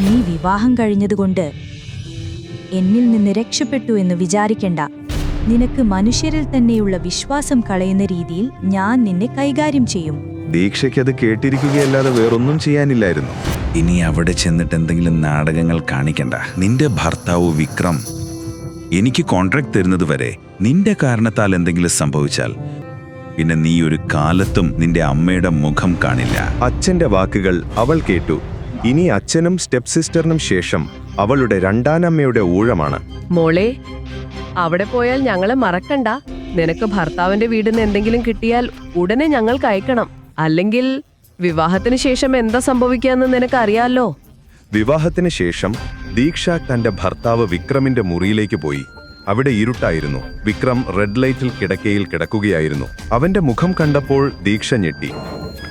വിവാഹം കഴിഞ്ഞതുകൊണ്ട് എന്നിൽ നിന്ന് രക്ഷപ്പെട്ടു എന്ന് വിചാരിക്കണ്ട. നിനക്ക് മനുഷ്യരിൽ തന്നെയുള്ള വിശ്വാസം കളയുന്ന രീതിയിൽ ഞാൻ നിന്നെ കൈകാര്യം ചെയ്യും. ദീക്ഷയ്ക്ക് അത് കേട്ടിരിക്കുകയല്ലാതെ വേറൊന്നും ചെയ്യാനില്ലായിരുന്നു. ഇനി അവിടെ ചെന്നിട്ട് എന്തെങ്കിലും നാടകങ്ങൾ കാണിക്കണ്ട. നിന്റെ ഭർത്താവ് വിക്രം എനിക്ക് കോൺട്രാക്ട് തരുന്നത് വരെ നിന്റെ കാരണത്താൽ എന്തെങ്കിലും സംഭവിച്ചാൽ പിന്നെ നീ ഒരു കാലത്തും നിന്റെ അമ്മയുടെ മുഖം കാണില്ല. അച്ഛന്റെ വാക്കുകൾ അവൾ കേട്ടു. ഇനി അച്ഛനും സ്റ്റെപ് സിസ്റ്ററിനും ശേഷം അവളുടെ രണ്ടാനമ്മയുടെ ഊഴമാണ്. മോളെ അവിടെ പോയാൽ ഞങ്ങളെ മറക്കണ്ട. നിനക്ക് ഭർത്താവിന്റെ വീടിന് എന്തെങ്കിലും കിട്ടിയാൽ ഉടനെ ഞങ്ങൾക്ക് അയക്കണം. അല്ലെങ്കിൽ വിവാഹത്തിന് ശേഷം എന്താ സംഭവിക്കാന്ന് നിനക്ക് അറിയാലോ വിവാഹത്തിന് ശേഷം ദീക്ഷ തന്റെ ഭർത്താവ് വിക്രമിന്റെ മുറിയിലേക്ക് പോയി. അവിടെ ഇരുട്ടായിരുന്നു. വിക്രം റെഡ് ലൈറ്റിൽ കിടക്കയിൽ കിടക്കുകയായിരുന്നു. അവന്റെ മുഖം കണ്ടപ്പോൾ ദീക്ഷ ഞെട്ടി.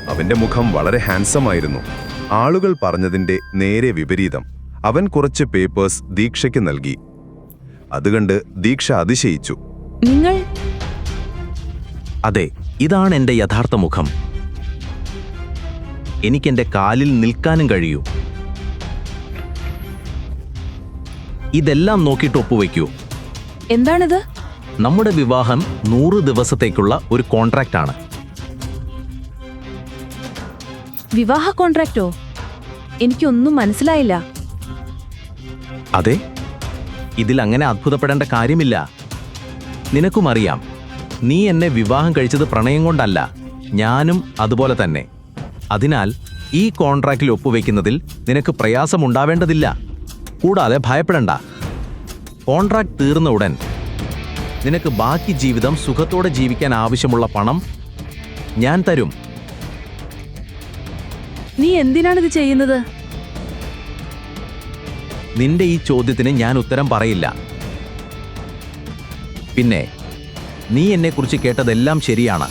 അവന്റെ മുഖം വളരെ ഹാൻസം ആയിരുന്നു ആളുകൾ പറഞ്ഞതിന്റെ നേരെ വിപരീതം. അവൻ കുറച്ച് പേപ്പേഴ്സ് ദീക്ഷയ്ക്ക് നൽകി. അതുകണ്ട് ദീക്ഷ അതിശയിച്ചു. നിങ്ങൾ? അതെ ഇതാണ് എന്റെ യഥാർത്ഥ മുഖം. എനിക്കെന്റെ കാലിൽ നിൽക്കാനും കഴിയൂ. ഇതെല്ലാം നോക്കിയിട്ട് ഒപ്പുവെക്കൂ. എന്താണിത്? നമ്മുടെ വിവാഹം നൂറ് ദിവസത്തേക്കുള്ള ഒരു കോൺട്രാക്റ്റ് ആണ്. വിവാഹ കോൺട്രാക്റ്റോ എനിക്കൊന്നും മനസ്സിലായില്ല. അതെ ഇതിൽ അങ്ങനെ അത്ഭുതപ്പെടേണ്ട കാര്യമില്ല. നിനക്കും അറിയാം നീ എന്നെ വിവാഹം കഴിച്ചത് പ്രണയം കൊണ്ടല്ല ഞാനും അതുപോലെ തന്നെ. അതിനാൽ ഈ കോൺട്രാക്റ്റിൽ ഒപ്പുവെക്കുന്നതിൽ നിനക്ക് പ്രയാസമുണ്ടാവേണ്ടതില്ല. കൂടാതെ ഭയപ്പെടണ്ട. കോൺട്രാക്ട് തീർന്ന ഉടൻ നിനക്ക് ബാക്കി ജീവിതം സുഖത്തോടെ ജീവിക്കാൻ ആവശ്യമുള്ള പണം ഞാൻ തരും. നീ എന്തിനാണിത് ചെയ്യുന്നത്? നിന്റെ ഈ ചോദ്യത്തിന് ഞാൻ ഉത്തരം പറയില്ല. പിന്നെ നീ എന്നെക്കുറിച്ച് കേട്ടതെല്ലാം ശരിയാണ്.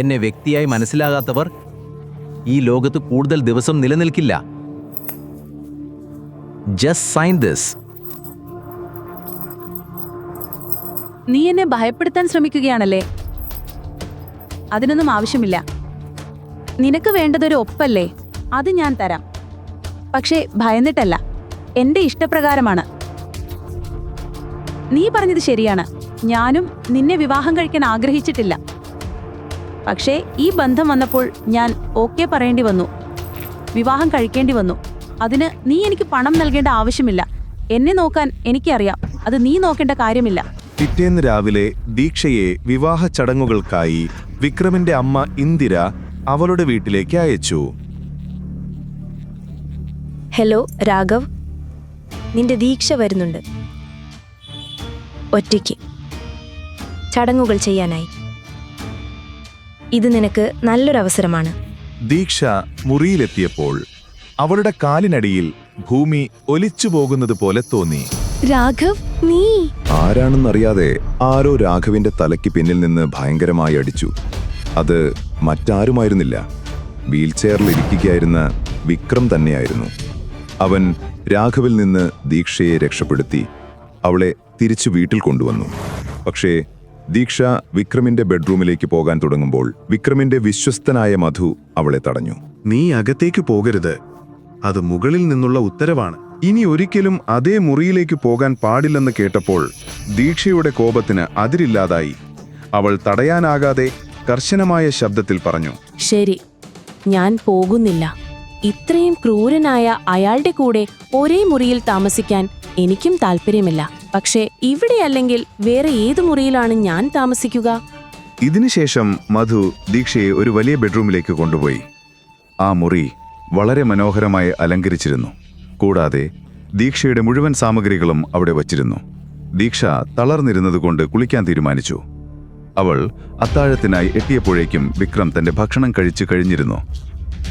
എന്നെ വ്യക്തിയായി മനസ്സിലാകാത്തവർ ഈ ലോകത്ത് കൂടുതൽ ദിവസം നിലനിൽക്കില്ല. ജസ്റ്റ് സൈൻ ദിസ് നീ എന്നെ ഭയപ്പെടുത്താൻ ശ്രമിക്കുകയാണല്ലേ? അതിനൊന്നും ആവശ്യമില്ല. നിനക്ക് വേണ്ടതൊരു ഒപ്പല്ലേ? അത് ഞാൻ തരാം. പക്ഷേ ഭയന്നിട്ടല്ല. എന്റെ ഇഷ്ടപ്രകാരമാണ്. നീ പറഞ്ഞത് ശരിയാണ്. ഞാനും നിന്നെ വിവാഹം കഴിക്കാൻ ആഗ്രഹിച്ചിട്ടില്ല. പക്ഷേ ഈ ബന്ധം വന്നപ്പോൾ ഞാൻ ഓക്കെ പറയേണ്ടി വന്നു. വിവാഹം കഴിക്കേണ്ടി വന്നു. അതിന് നീ എനിക്ക് പണം നൽകേണ്ട ആവശ്യമില്ല. എന്നെ നോക്കാൻ എനിക്കറിയാം. അത് നീ നോക്കേണ്ട കാര്യമില്ല. പിറ്റേന്ന് രാവിലെ ദീക്ഷയെ വിവാഹ ചടങ്ങുകൾക്കായി വിക്രമിന്റെ അമ്മ ഇന്ദിര അവളുടെ വീട്ടിലേക്ക് അയച്ചു. ഹലോ രാഘവ്. നിന്റെ ദീക്ഷ വരുന്നുണ്ട്. ഒറ്റയ്ക്ക്. ചടങ്ങുകൾ ചെയ്യാനായി. ഇത് നിനക്ക് നല്ലൊരവസരമാണ്. ദീക്ഷ മുറിയിലെത്തിയപ്പോൾ അവളുടെ കാലിനടിയിൽ ഭൂമി ഒലിച്ചു പോകുന്നത് പോലെ തോന്നി. രാഘവ് നീ. ആരാണെന്നറിയാതെ ആരോ രാഘവിന്റെ തലയ്ക്ക് പിന്നിൽ നിന്ന് ഭയങ്കരമായി അടിച്ചു. അത് മറ്റാരുമായിരുന്നില്ല. വീൽചെയറിൽ ഇരിക്കുകയായിരുന്ന വിക്രം തന്നെയായിരുന്നു. അവൻ രാഘവിൽ നിന്ന് ദീക്ഷയെ രക്ഷപ്പെടുത്തി അവളെ തിരിച്ചു വീട്ടിൽ കൊണ്ടുവന്നു. പക്ഷേ ദീക്ഷ വിക്രമിന്റെ ബെഡ്റൂമിലേക്ക് പോകാൻ തുടങ്ങുമ്പോൾ വിക്രമിന്റെ വിശ്വസ്തനായ മധു അവളെ തടഞ്ഞു. നീ അകത്തേക്ക് പോകരുത്. അത് മുകളിൽ നിന്നുള്ള ഉത്തരവാണ്. ഇനി ഒരിക്കലും അതേ മുറിയിലേക്ക് പോകാൻ പാടില്ലെന്ന് കേട്ടപ്പോൾ ദീക്ഷയുടെ കോപത്തിന് അതിരില്ലാതായി. അവൾ തടയാനാകാതെ കർശനമായ ശബ്ദത്തിൽ പറഞ്ഞു ശരി ഞാൻ പോകുന്നില്ല. ഇത്രയും ക്രൂരനായ അയാളുടെ കൂടെ ഒരേ മുറിയിൽ താമസിക്കാൻ എനിക്കും താല്പര്യമില്ല പക്ഷേ ഇവിടെ അല്ലെങ്കിൽ വേറെ ഏത് മുറിയിലാണ് ഞാൻ താമസിക്കുക? ഇതിനുശേഷം മധു ദീക്ഷയെ ഒരു വലിയ ബെഡ്റൂമിലേക്ക് കൊണ്ടുപോയി. ആ മുറി വളരെ മനോഹരമായി അലങ്കരിച്ചിരുന്നു. കൂടാതെ ദീക്ഷയുടെ മുഴുവൻ സാമഗ്രികളും അവിടെ വച്ചിരുന്നു. ദീക്ഷ തളർന്നിരുന്നതുകൊണ്ട് കുളിക്കാൻ തീരുമാനിച്ചു. അവൾ അത്താഴത്തിനായി എത്തിയപ്പോഴേക്കും വിക്രം തന്റെ ഭക്ഷണം കഴിച്ചു കഴിഞ്ഞിരുന്നു.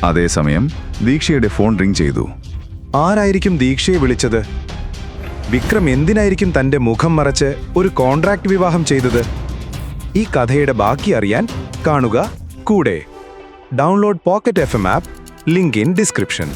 അതേസമയം ദീക്ഷയുടെ ഫോൺ റിംഗ് ചെയ്തു. ആരായിരിക്കും ദീക്ഷയെ വിളിച്ചത്? വിക്രം എന്തിനായിരിക്കും തന്റെ മുഖം മറച്ച് ഒരു കോൺട്രാക്ട് വിവാഹം ചെയ്തത്? ഈ കഥയുടെ ബാക്കി അറിയാൻ കാണുക കൂടെ. Download pocket F M app link in description.